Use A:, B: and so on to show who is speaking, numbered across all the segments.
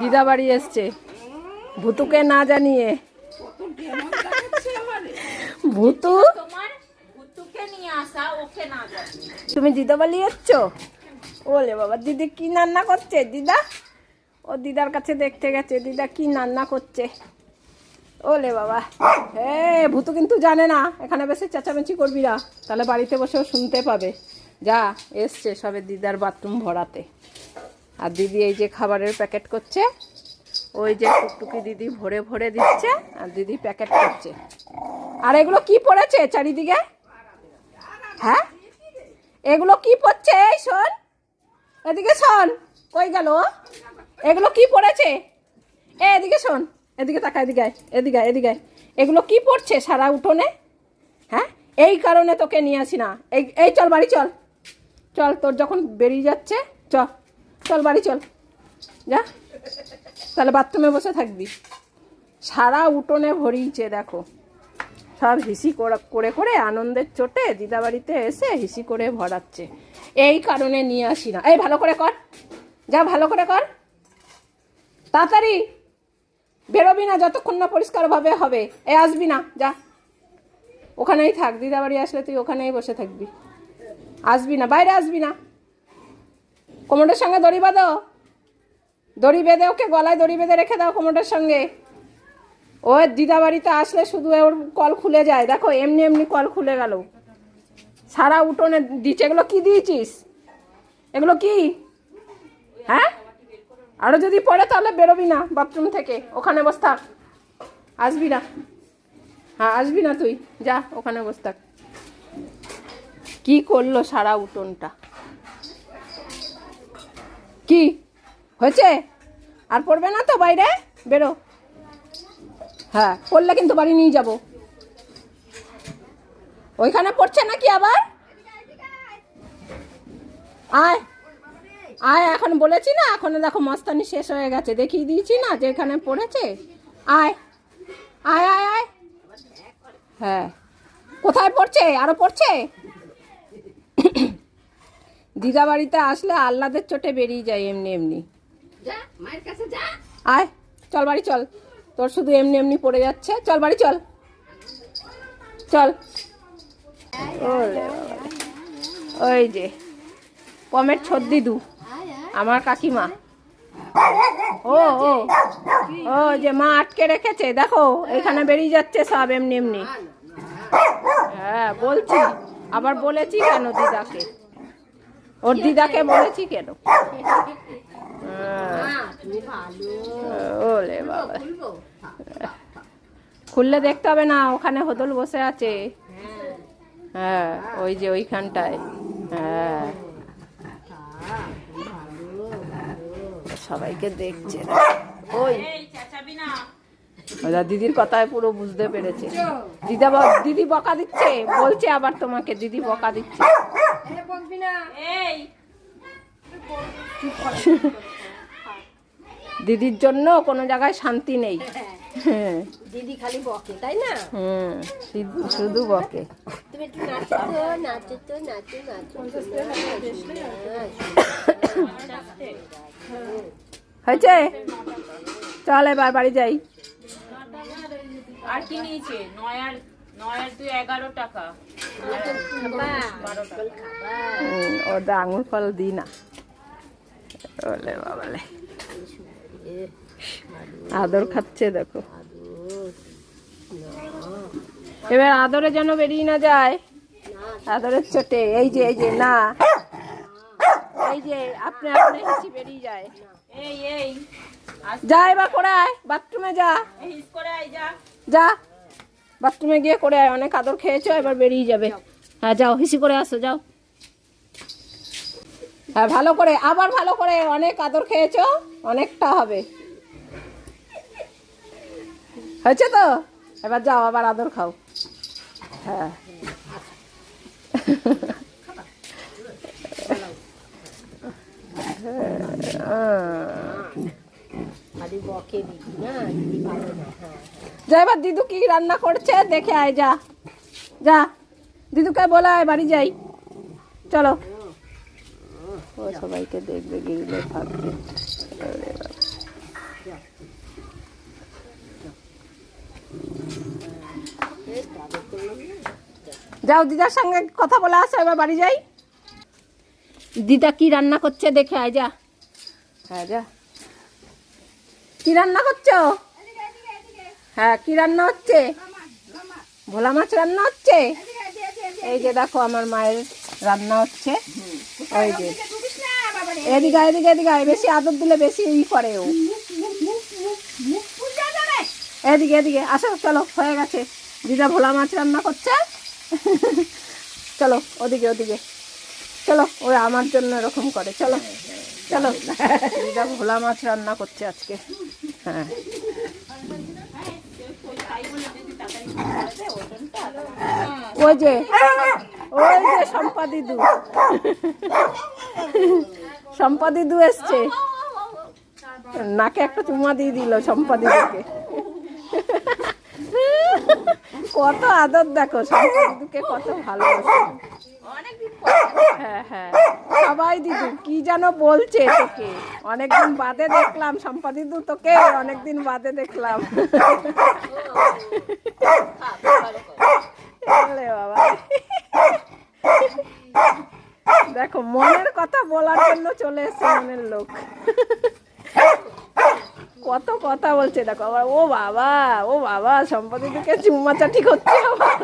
A: দিদা বাড়ি এসছে। ভুতুকে না জানিয়ে। ভুতু? তুমি দিদা বাড়ি এসছ? ওলে বাবা দিদি কি রান্না করছে? দিদা? ও দিদার কাছে দেখতে গেছে দিদা কি রান্না করছে? ওলে বাবা। হে ভূতু কিন্তু জানে না এখানে বেশি চেঁচামেচি করবি না। তাহলে বাড়িতে বসেও শুনতে পাবে। যা এসছে সবে দিদার বাথরুম ভরাতে। আর দিদি এই যে খাবারের প্যাকেট করছে, ওই যে টুকটুকি দিদি ভরে ভরে দিচ্ছে আর দিদি প্যাকেট করছে। আর এগুলো কি পড়েছে চারিদিকে? হ্যাঁ? এগুলো কি পড়ছে? এই শোন। এদিকে শোন। কই গেল? এগুলো কি পড়েছে? এ, এদিকে শোন। এদিকে তাকা এদিকে এদিকে এদিকে এগুলো কি পড়ছে সারা উঠোনে? হ্যাঁ? এই কারণে তোকে নিয়ে আসি না। এই এই চল, বাড়ি চল। চল, তোর যখন বেরিয়ে যাচ্ছে চল চল, বাড়ি চল। যা। তাহলে বাথরুমে বসে থাকবি। সারা উঠোনে ভরিয়েছে, দেখো। সব হিসি করা- করে আনন্দের চোটে দিদাবাড়িতে এসে হিসি করে ভরাচ্ছে। এই কারণে নিয়ে আসি না। এই, ভালো করে কর। যা, ভালো করে কর। তাড়াতাড়ি। বেরোবি না, যতক্ষণ না পরিষ্কারভাবে হবে। এ, আসবি না। যা। ওখানেই থাক। দিদাবাড়ি আসলে তুই ওখানেই বসে থাকবি। আসবি না। বাইরে আসবি না। কোমরের সঙ্গে দড়ি বাঁধো। দড়ি বেঁধে ওকে গলায় দড়ি বেঁধে রেখে দাও কোমরের সঙ্গে। ও দিদা বাড়িতে আসলে শুধু ওর কল খুলে যায়। দেখো, এমনি এমনি কল খুলে গেল। সারা উঠোনে দিচ্ছে। এগুলো কি দিয়েছিস? এগুলো কি? হ্যাঁ? আরও যদি পড়ে তাহলে বেরোবি না বাথরুম থেকে। ওখানে বস থাক। আসবি না। হ্যাঁ আসবি না তুই। যা, ওখানে বস থাক। কি করল সারা উঠোনটা? কি হয়েছে? আর পড়বে না তো বাইরে? বেরো। হ্যাঁ পড়লে কিন্তু বাড়ি নিয়ে যাব। ওইখানে পড়ছে নাকি আবার? আয় আয়, এখন বলেছি না, এখন দেখো মস্তানি শেষ হয়ে গেছে। দেখিয়ে দিয়েছি না যে এখানে পড়েছে? আয় আয় আয় আয়। হ্যাঁ। কোথায় পড়ছে? আরও পড়ছে? দিদা বাড়িতে আসলে আহ্লাদের চোটে বেরিয়ে যায় এমনি এমনি। আয় চল বাড়ি চল। তোর শুধু এমনি এমনি পড়ে যাচ্ছে। চল বাড়ি চল। চল। ওই যে পমের ছদ্দি দু আমার কাকিমা। ও ও ও যে মা আটকে রেখেছে দেখো এখানে বেরিয়ে যাচ্ছে সব এমনি এমনি। হ্যাঁ বলছি আবার বলেছি কেন দিদাকে? ওর দিদাকে বলেছি কেন? ওলে বাবা। খুললে দেখতে হবে না ওখানে হোদল বসে আছে। হ্যাঁ ওই যে ওইখানটায়। হ্যাঁ। সবাইকে দেখছে। ওই। দিদির কথায় পুরো বুঝতে পেরেছে। দিদা দিদি বকা দিচ্ছে বলছে আবার তোমাকে দিদি বকা দিচ্ছে। দিদির জন্য কোনো জায়গায় শান্তি নেই। হ্যাঁ।
B: দিদি খালি বকে তাই না?
A: হুম শুধু- শুধু বকে।
B: তুমি একটু নাচো তো নাচো তো নাচো নাচো।
A: হয়েছে? চল এবার বাড়ি যাই।
C: আর কি নিয়েছে? নয়
A: আঙুর ফল দিই না। বলে বাবালে। আদর খাচ্ছে দেখো। এবার আদরে যেন বেরিয়ে না যায়। আদরের চোটে এই যে এই যে না। এই যে আপনি আপনি হেসি বেরিয়ে যায়।
C: এই এই
A: যা এবার করে বাথরুমে যা।
C: যা।
A: বাথরুমে গিয়ে করে আয়, অনেক আদর খেয়েছো, এবার বেরিয়ে যাবে। হ্যাঁ যাও, হিসি করে আসো, যাও। হ্যাঁ ভালো করে, আবার ভালো করে, অনেক আদর খেয়েছো, অনেকটা হবে। হয়েছে তো? এবার যাও, আবার আদর খাও। হ্যাঁ।
B: খালি বকে দিদি না? দিদি ভালো না হ্যাঁ
A: যা এবার দিদু কি রান্না করছে? দেখে আয় যা। যা। দিদুকে বলে আয় বাড়ি যাই। চলো। ও সবাইকে দেখবে গিরলে
B: না।
A: যাও দিদার সঙ্গে কথা বলে আসো এবার বাড়ি যাই। দিদা কি রান্না করছে? দেখে আয় যা। হ্যাঁ যা। কি রান্না করছ? হ্যাঁ কি রান্না হচ্ছে? ভোলা মাছ রান্না হচ্ছে? এই যে দেখো, আমার মায়ের রান্না হচ্ছে। ওই যে। এদিকে এদিকে এদিকে বেশি আদর দিলে বেশি ই করে ও। এদিকে এদিকে, আসো, চলো, হয়ে গেছে। দিদা ভোলা মাছ রান্না করছে। চলো, ওদিকে ওদিকে। চলো ওই আমার জন্য এরকম করে। চলো। চলো। দিদা ভোলা মাছ রান্না করছে আজকে। হ্যাঁ। ওই যে ওই যে শম্পা দিদু শম্পা দিদু এসছে। নাকে একটা চুমা দিয়ে দিল শম্পা দিদুকে কত আদর দেখো শম্পা দিদুকে কত ভালোবাসে। হ্যাঁ হ্যাঁ। সবাই দিদু, কি যেন বলছে তোকে অনেকদিন বাদে দেখলাম শম্পা দিদু তোকে, অনেকদিন বাদে দেখলাম। বাবা। দেখো, মনের কথা বলার জন্য চলে এসছে মনের লোক। কত কথা বলছে, দেখো, আবার, ও বাবা ও বাবা সম্পাদিতকে চুম্মা চাটি করছে আবার।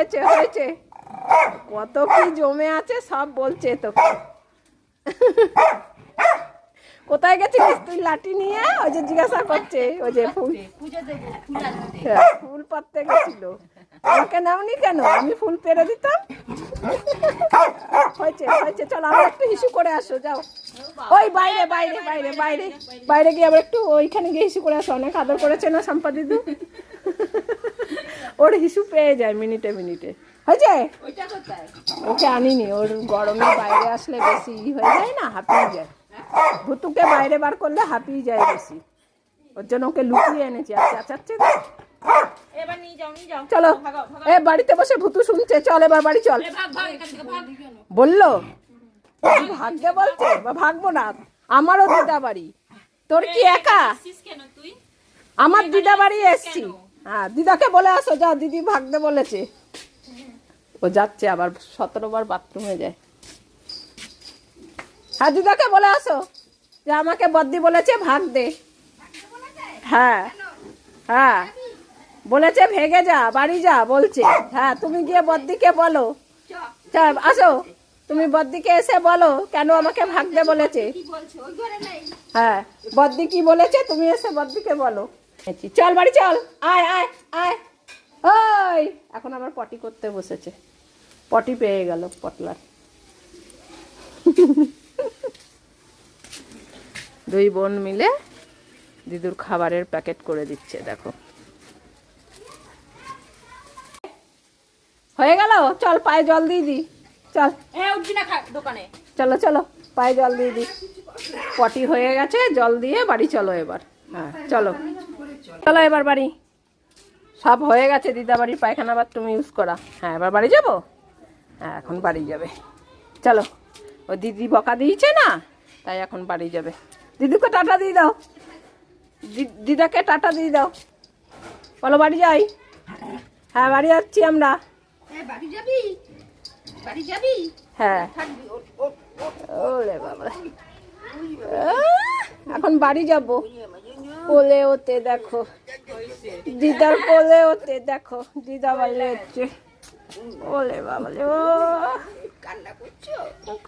A: হয়েছে হয়েছে। কত কি জমে আছে সব বলছে তোকে। কোথায় গেছিলিস তুই লাঠি নিয়ে? ওই যে জিজ্ঞাসা করছে ওই যে ফুল। হ্যাঁ, ফুল পাততে গেছিল। আমাকে নাওনি কেন? আমি ফুল পেরে দিতাম? হয়েছে হয়েছে চলো আবার একটু হিসু করে আসো যাও। ওই বাইরে বাইরে বাইরে বাইরে। বাইরে গিয়ে আবার একটু ওইখানে গিয়ে হিসু করে আসো। অনেক আদর করেছে না সম্পাদিদু ওর হিসু পেয়ে যায় মিনিটে মিনিটে। হয়েছে ওকে আনিনি ওর গরমে বাইরে আসলে বেশি ই হয়ে যায় না হাঁপিয়ে যায়। ভুতুকে বাইরে বার করলে হাঁপিয়ে যায় বেশি। ওর জন্য ওকে লুকিয়ে এনেছি আর চেঁচাচ্ছে তো। চলো এ বাড়িতে বসে ভুতু শুনছে চল এবার বাড়ি চল। বলল ভাগ্যে বলছে? বা ভাগবো না? আমারও দিদা বাড়ি তোর কি একা? আমার দিদা বাড়ি এসছি। হ্যাঁ দিদাকে বলে আসো যাও দিদি ভাগতে বলেছে। ও যাচ্ছে আবার সতেরো বার বাথরুমে যায়। হ্যাঁ দিদাকে বলে আসো, যে আমাকে বদ্দি বলেছে ভাগ দে হ্যাঁ হ্যাঁ বলেছে ভেগে যা, বাড়ি যা, বলছে। হ্যাঁ তুমি গিয়ে বদ্দিকে বলো। চল আসো, তুমি বদ্দিকে এসে বলো, কেন আমাকে ভাগতে বলেছে। হ্যাঁ বদ্দি কি বলেছে, তুমি এসে বদ্দিকে বলো। চল বাড়ি চল। আয় আয় আয়। ওই এখন আবার পটি করতে বসেছে। পটি পেয়ে গেল পটলার। দুই বোন মিলে দিদুর খাবারের প্যাকেট করে দিচ্ছে দেখো। হয়ে গেল? চল পায়ে জল দিয়ে দি। চল।
C: দোকানে।
A: চলো চলো পায়ে জল দিয়ে দি। পটি হয়ে গেছে জল দিয়ে বাড়ি চলো এবার। হ্যাঁ চলো। চলো এবার বাড়ি। সব হয়ে গেছে দিদা বাড়ির পায়খানা বাথরুম তুমি ইউজ করা। হ্যাঁ এবার বাড়ি যাব? হ্যাঁ এখন বাড়ি যাবে। চলো ও দিদি বকা দিয়েছে না? তাই এখন বাড়ি যাবে। দিদিকে টাটা দিয়ে দাও। দিদাকে টাটা দিয়ে দাও। বলো বাড়ি যাই? হ্যাঁ বাড়ি যাচ্ছি আমরা। হ্যাঁ ওরে বাবা। এখন বাড়ি যাব। কোলে ওতে দেখো। দিদার কোলে ওতে দেখো। দিদা বলে হচ্ছে ওলে বাবা ও,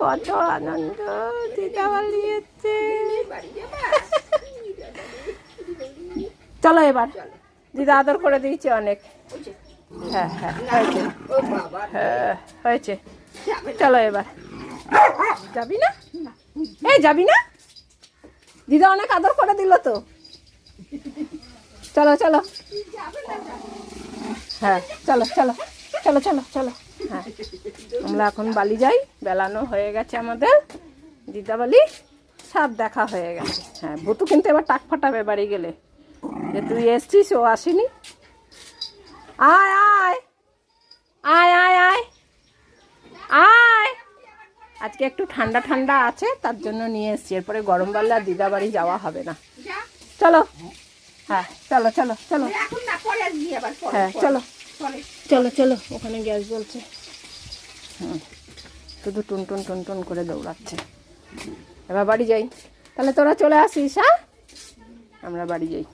A: কত আনন্দ। দিদা বলি হচ্ছে চলো এবার। দিদা আদর করে দিয়েছে অনেক। হ্যাঁ হ্যাঁ হয়েছে। হ্যাঁ হয়েছে। চলো এবার। যাবি না? এই, যাবি না? দিদা অনেক আদর করে দিল তো। চলো চলো। হ্যাঁ চলো চলো চলো চলো চলো। হ্যাঁ আমরা এখন বালি যাই, বেলানো হয়ে গেছে আমাদের। দিদা বালি সব দেখা হয়ে গেছে। হ্যাঁ ভুতু কিন্তু এবার টাক ফাটাবে বাড়ি গেলে। যে তুই এসছিস, ও আসেনি। আয় আয়। আয় আয় আয়। আয়। আজকে একটু ঠান্ডা ঠান্ডা আছে, তার জন্য নিয়ে এসছি। এরপরে গরম বাড়লে আর দিদা বাড়ি যাওয়া হবে না। চলো। হ্যাঁ। চলো চলো চলো। হ্যাঁ চলো। চলো চলো ওখানে গ্যাস জ্বলছে। হুম। শুধু টুন টুন টুন টুন করে দৌড়াচ্ছে। এবার বাড়ি যাই। তাহলে তোরা চলে আসিস হ্যাঁ? আমরা বাড়ি যাই।